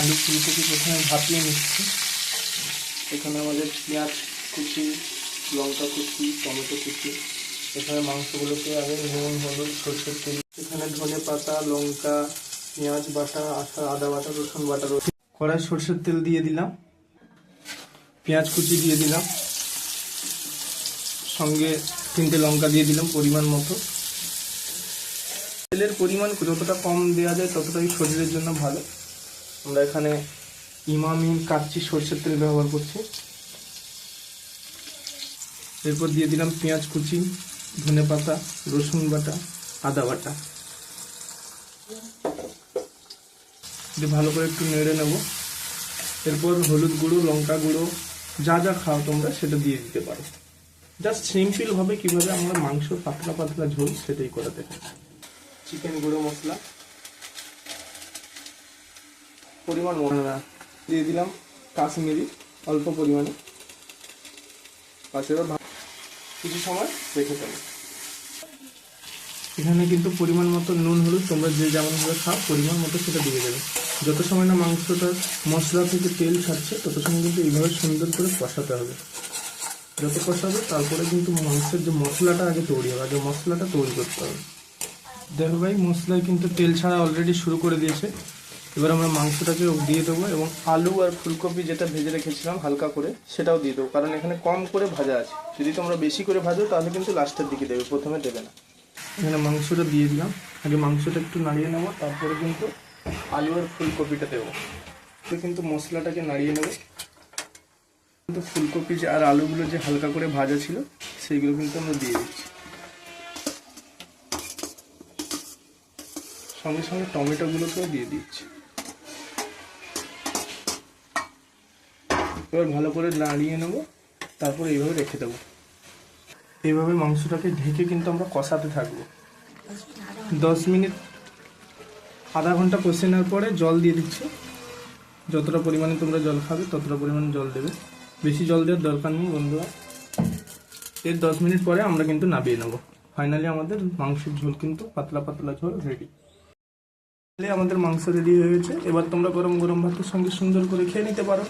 আলু ফুলকপি প্রথমে ভাপিয়ে নিচ্ছি। এখানে আমাদের পেঁয়াজ কুচি, লঙ্কা কুচি, টমেটো কুচি, এখানে মাংসগুলোকে আগে নুন, হলুদ, সরষের তেল, এখানে ধনে পাতা, লঙ্কা, পেঁয়াজ বাটা আটা আদা বাটা, রসুন বাটা রয়েছে। কড়াই সরষের তেল দিয়ে দিলাম। পেঁয়াজ কুচি দিয়ে দিলাম। সঙ্গে তিনটে লঙ্কা দিয়ে দিলাম পরিমাণ মতো। তেলের পরিমাণ যতটা কম দেওয়া যায় ততটাই শরীরের জন্য ভালো। আমরা এখানে ইমামি কাচ্চি সরষের তেল ব্যবহার করছি। এরপর দিয়ে দিলাম পেঁয়াজ কুচি, ধনে পাতা, রসুন বাটা, আদা বাটা। দিয়ে ভালো করে একটু নেড়ে নেব। এরপর হলুদ গুঁড়ো, লঙ্কা গুঁড়ো, যা যা খাও তোমরা সেটা দিয়ে দিতে পারো। জাস্ট সিম্পল ভাবে কীভাবে আমরা মাংস পাতলা পাতলা ঝোল সেটাই করে দেবো চিকেন গুঁড়ো মশলা। পরিমাণ মশলা দিয়ে দিলাম কাশ্মীরি, অল্প পরিমাণে। ভা- কিছু সময় রেখে দেবো। এখানে কিন্তু পরিমাণ মতো নুন, হলুদ, তোমরা যে যেমনভাবে খাও, পরিমাণ মতো সেটা দিয়ে দেবে। যত সময় না মাংসটা, মশলা থেকে তেল ছাড়ছে, তত সময় কিন্তু এইভাবে সুন্দর করে কষাতে হবে। যত কষাবে, তারপরে কিন্তু মাংসের যে মশলাটা আগে তৈরি হবে, আগে মশলাটা তৈরি করতে হবে। দেখো ভাই, মশলায় কিন্তু তেল ছাড়া অলরেডি শুরু করে দিয়েছে। এবার আমরা মাংসটাকে দিয়ে দেবো এবং আলু আর ফুলকপি যেটা ভেজে রেখেছিলাম হালকা করে, সেটাও দিয়ে দেবো। কারণ এখানে কম করে ভাজা আছে। যদি তোমরা বেশি করে ভাজো, তাহলে কিন্তু লাস্টের দিকে দেবে, প্রথমে দেবে না। এখানে মাংসটা দিয়ে দিলাম। আগে মাংসটা একটু নাড়িয়ে নেব, তারপরে কিন্তু আলু আর ফুলকপিটা দেবো। তো কিন্তু মশলাটাকে নাড়িয়ে নেব। কিন্তু ফুলকপি যে আর আলুগুলো যে হালকা করে ভাজা ছিল, সেইগুলো কিন্তু আমরা দিয়ে দিচ্ছি। সঙ্গে সঙ্গে টমেটোগুলোকেও দিয়ে দিচ্ছি। এবার ভালো করে নাড়িয়ে নেব, তারপর এইভাবে রেখে দেবো। এইভাবে মাংসটাকে ঢেকে কিন্তু আমরা কষাতে থাকব। দশ মিনিট, আধা ঘণ্টা কষে নেওয়ার পরে জল দিয়ে দিচ্ছি। যতটা পরিমাণে তোমরা জল খাবে, ততটা পরিমাণে জল দেবে। বেশি জল দেওয়ার দরকার নেই বন্ধুরা। এর দশ মিনিট পরে আমরা কিন্তু নামিয়ে নেব। ফাইনালি আমাদের মাংসের ঝোল কিন্তু পাতলা পাতলা ঝোল রেডি আমাদের মাংস রেডি হয়ে গেছে। এবার তোমরা গরম গরম ভাতের সঙ্গে সুন্দর করে খেয়ে নিতে পারো।